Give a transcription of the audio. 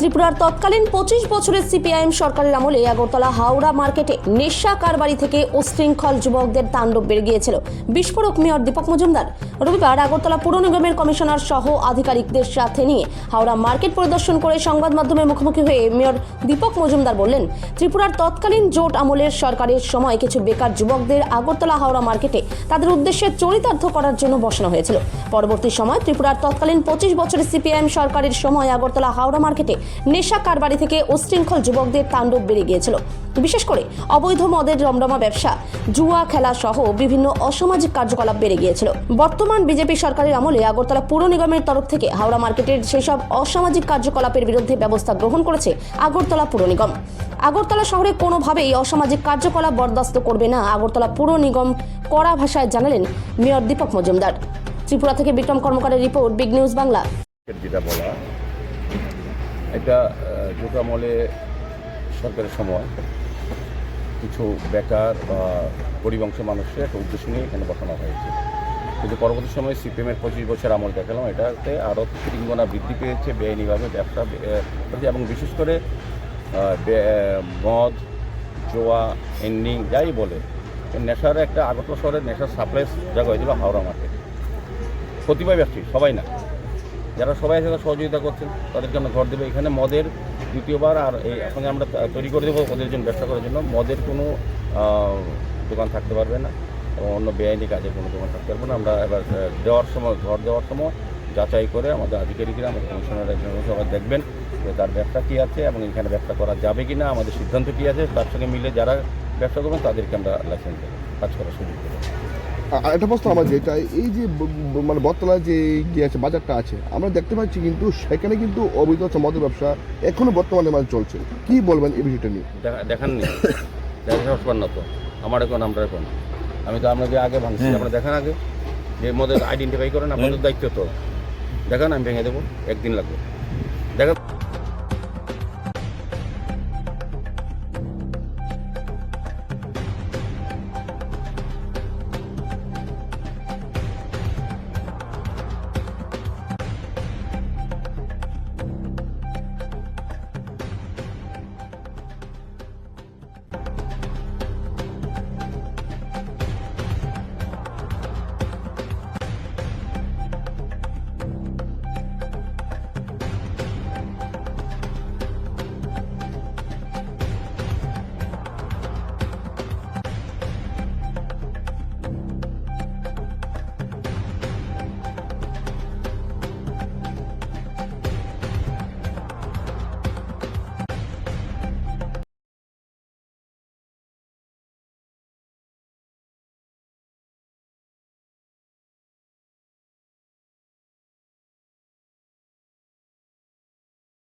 ত্রিপুরার তৎকালীন পঁচিশ বছরের সিপিআইএম সরকারের আমলে আগরতলা হাওড়া মার্কেটে নেশা কারবারি থেকে উশৃঙ্খল যুবকদের তাণ্ডব বেড়ে গিয়েছিল। বিস্ফোরক মেয়র দীপক মজুমদার রবিবার আগরতলা পুর নিগমের কমিশনার সহ আধিকারিকদের সাথে নিয়ে হাওড়া মার্কেট পরিদর্শন করে সংবাদ মাধ্যমের মুখোমুখি হয়ে মেয়র দীপক মজুমদার বললেন, ত্রিপুরার তৎকালীন জোট আমলের সরকারের সময় কিছু বেকার যুবকদের আগরতলা হাওড়া মার্কেটে তাদের উদ্দেশ্যে চরিতার্থ করার জন্য বসানো হয়েছিল। পরবর্তী সময় ত্রিপুরার তৎকালীন পঁচিশ বছরের সিপিআইএম সরকারের সময় আগরতলা হাওড়া মার্কেটে নেশা কারবারি থেকে উশৃঙ্খল যুবকদের তাণ্ডব বেড়ে গিয়েছিল। বিশেষ করে অবৈধ মদের রমরমা ব্যবসা, জুয়া খেলা সহ বিভিন্ন অসামাজিক কার্যকলাপ বেড়ে গিয়েছিল। বর্তমান বিজেপি সরকারের আমলে আগরতলা পুর নিগমের তরফ থেকে হাওড়া মার্কেটের সেসব অসামাজিক কার্যকলাপের বিরুদ্ধে ব্যবস্থা গ্রহণ করেছে আগরতলা পুর নিগম। আগরতলা শহরে কোনোভাবেই অসামাজিক কার্যকলাপ বরদাস্ত করবে না আগরতলা পুর নিগম, কড়া ভাষায় জানালেন মেয়র দীপক মজুমদার। ত্রিপুরা থেকে বিক্রম কর্মকারের রিপোর্ট, বিগ নিউজ বাংলা। যেটা বলা এটা আমলে সরকারের সময় কিছু বেকার বা গরিবংশ মানুষের একটা উদ্দেশ্য নিয়ে এখানে বসানো হয়েছে। কিন্তু পরবর্তী সময়ে সিপিএমের পঁচিশ বছর আমল দেখালাম, এটাতে আরও তিনগুণা বৃদ্ধি পেয়েছে বেআইনিভাবে ব্যবসা এবং বিশেষ করে মদ, জোয়া, এন্ডিং, যাই বলে, নেশার একটা আগত শহরের নেশার সাপ্লাই জায়গা হয়েছিল হাওড়া মার্কেট কতিপয় ব্যবসায়ী সবাই না। যারা সবাই আছে, তারা সহযোগিতা করছেন, তাদেরকে আমরা ঘর দেবো। এখানে মদের দ্বিতীয়বার আর এই সঙ্গে আমরা তৈরি করে দেবো ওদের জন্য ব্যবসা করার জন্য। মদের কোনো দোকান থাকতে পারবে না এবং অন্য বেআইনি কাজের কোনো দোকান থাকতে পারবে না। আমরা এবার দেওয়ার সময়, ঘর দেওয়ার সময় যাচাই করে আমাদের আধিকারিকরা, আমাদের কমিশনার একজন সবাই দেখবেন যে তার ব্যবসা কী আছে এবং এখানে ব্যবসা করা যাবে কি না আমাদের সিদ্ধান্ত কী আছে, তার সঙ্গে মিলে যারা ব্যবসা করবেন তাদেরকে আমরা লাইসেন্স দেবো, কাজ করার সুযোগ দেবো। আরেকটা প্রশ্ন আমার যেটা এই যে মানে বর্তমানে যে ইয়ে আছে বাজারটা আছে আমরা দেখতে পাচ্ছি কিন্তু সেখানে কিন্তু অবৈধ হচ্ছে মদের ব্যবসা এখনও বর্তমানে মানে চলছে। কি বলবেন এই বিষয়টা নিয়ে? দেখা দেখাননি দেখা না তো। আমার এখন আমরা এখন। আমি তো আপনাকে আগে ভাঙছি আপনারা দেখান আগে। যে মদের আইডেন্টিফাই করেন আপনাদের দায়িত্ব তো। দেখান আমি ভেঙে দেবো একদিন লাগবে। দেখা